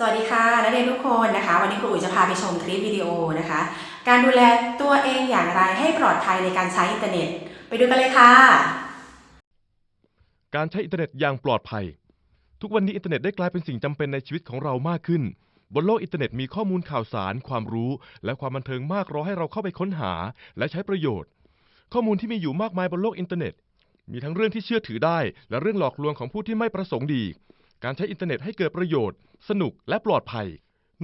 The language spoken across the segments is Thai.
สวัสดีค่ะนักเรียนทุกคนนะคะ วันนี้ครูอุ๋ยจะพาไปชมคลิปวิดีโอนะคะ การดูแลตัวเองอย่างไรให้ปลอดภัยในการใช้อินเทอร์เน็ต ไปดูกันเลยค่ะ การใช้อินเทอร์เน็ตอย่างปลอดภัย ทุกวันนี้อินเทอร์เน็ตได้กลายเป็นสิ่งจำเป็นในชีวิตของเรามากขึ้น บนโลกอินเทอร์เน็ตมีข้อมูลข่าวสาร ความรู้ และความบันเทิงมากรอให้เราเข้าไปค้นหา และใช้ประโยชน์ ข้อมูลที่มีอยู่มากมายบนโลกอินเทอร์เน็ต มีทั้งเรื่องที่เชื่อถือได้ และเรื่องหลอกลวงของผู้ที่ไม่ประสงค์ดี การใช้อินเทอร์เน็ตให้เกิดประโยชน์ สนุกและปลอดภัย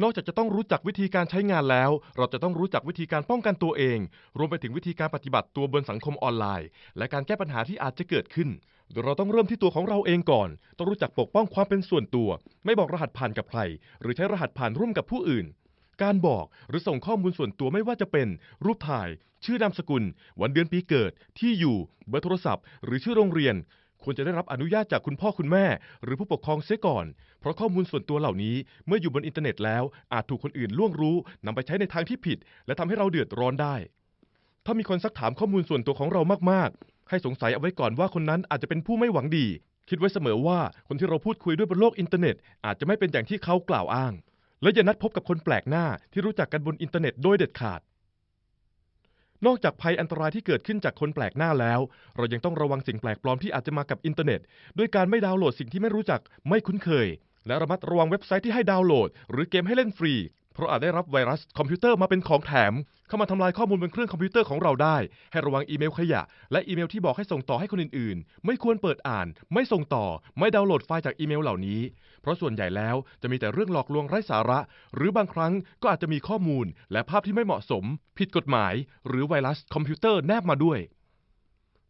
นอกจากจะต้องรู้จักวิธีการใช้งานแล้ว เราจะต้องรู้จักวิธีการป้องกันตัวเอง รวมไปถึงวิธีการปฏิบัติตัวบนสังคมออนไลน์ และการแก้ปัญหาที่อาจจะเกิดขึ้นโดยเราต้องเริ่มที่ตัวของเราเองก่อน ต้องรู้จักปกป้องความเป็นส่วนตัว ไม่บอกรหัสผ่านกับใคร หรือใช้รหัสผ่านร่วมกับผู้อื่น การบอกหรือส่งข้อมูลส่วนตัวไม่ว่าจะเป็น รูปถ่าย ชื่อนามสกุล วันเดือนปีเกิด ที่อยู่ เบอร์โทรศัพท์ หรือชื่อโรงเรียน ควรจะได้รับอนุญาตจากคุณพ่อคุณแม่ หรือผู้ปกครองเสียก่อน เพราะข้อมูลส่วนตัวเหล่านี้เมื่ออยู่บนอินเทอร์เน็ตแล้ว อาจถูกคนอื่นล่วงรู้นำไปใช้ในทางที่ผิด และทำให้เราเดือดร้อนได้ ถ้ามีคนซักถามข้อมูลส่วนตัวของเรามากๆ ให้สงสัยเอาไว้ก่อนว่าคนนั้นอาจจะเป็นผู้ไม่หวังดี คิดไว้เสมอว่าคนที่เราพูดคุยด้วยบนโลกอินเทอร์เน็ต อาจจะไม่เป็นอย่างที่เขากล่าวอ้าง และอย่านัดพบกับคนแปลกหน้าที่รู้จักกันบนอินเทอร์เน็ตโดยเด็ดขาด นอกจากภัยอันตรายที่เกิดขึ้นจากคนแปลกหน้าแล้ว เรายังต้องระวังสิ่งแปลกปลอมที่อาจจะมากับอินเทอร์เน็ต ด้วยการไม่ดาวน์โหลดสิ่งที่ไม่รู้จัก ไม่คุ้นเคย และระมัดระวังเว็บไซต์ที่ให้ดาวน์โหลด หรือเกมให้เล่นฟรี เพราะอาจได้รับไวรัสคอมพิวเตอร์มาเป็นของแถม เข้ามาทำลายข้อมูลบนเครื่องคอมพิวเตอร์ของเราได้ ให้ระวังอีเมลขยะ และอีเมลที่บอกให้ส่งต่อให้คนอื่นๆ ไม่ควรเปิดอ่าน ไม่ส่งต่อ ไม่ดาวน์โหลดไฟล์จากอีเมลเหล่านี้ เพราะส่วนใหญ่แล้วจะมีแต่เรื่องหลอกลวงไร้สาระ หรือบางครั้งก็อาจจะมีข้อมูล และภาพที่ไม่เหมาะสม ผิดกฎหมาย หรือไวรัสคอมพิวเตอร์แนบมาด้วย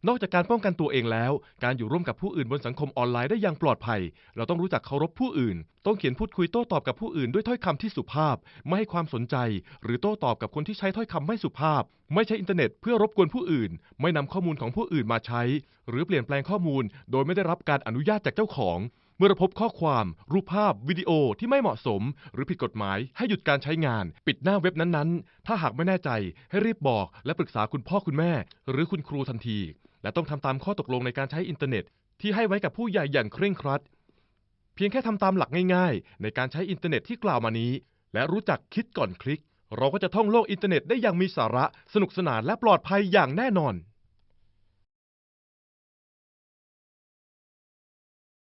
นอกจากการป้องกันตัวเองแล้ว การอยู่ร่วมกับผู้อื่นบนสังคมออนไลน์ได้อย่างปลอดภัย เราต้องรู้จักเคารพผู้อื่น ต้องเขียนพูดคุยโต้ตอบกับผู้อื่นด้วยถ้อยคำที่สุภาพ ไม่ให้ความสนใจ หรือโต้ตอบกับคนที่ใช้ถ้อยคำไม่สุภาพ ไม่ใช้อินเทอร์เน็ตเพื่อรบกวนผู้อื่น ไม่นำข้อมูลของผู้อื่นมาใช้ หรือเปลี่ยนแปลงข้อมูล โดยไม่ได้รับการอนุญาตจากเจ้าของ เมื่อเราพบข้อความรูปภาพวิดีโอที่ไม่เหมาะสม หรือผิดกฎหมายให้หยุดการใช้งาน ปิดหน้าเว็บนั้นๆ ถ้าหากไม่แน่ใจให้รีบบอกและปรึกษาคุณพ่อคุณแม่ หรือคุณครูทันที และต้องทำตามข้อตกลงในการใช้อินเทอร์เน็ต ที่ให้ไว้กับผู้ใหญ่อย่างเคร่งครัด เพียงแค่ทำตามหลักง่าย ๆ ในการใช้อินเทอร์เน็ตที่กล่าวมานี้ และรู้จักคิดก่อนคลิก เราก็จะท่องโลกอินเทอร์เน็ตได้อย่างมีสาระ สนุกสนานและปลอดภัยอย่างแน่นอน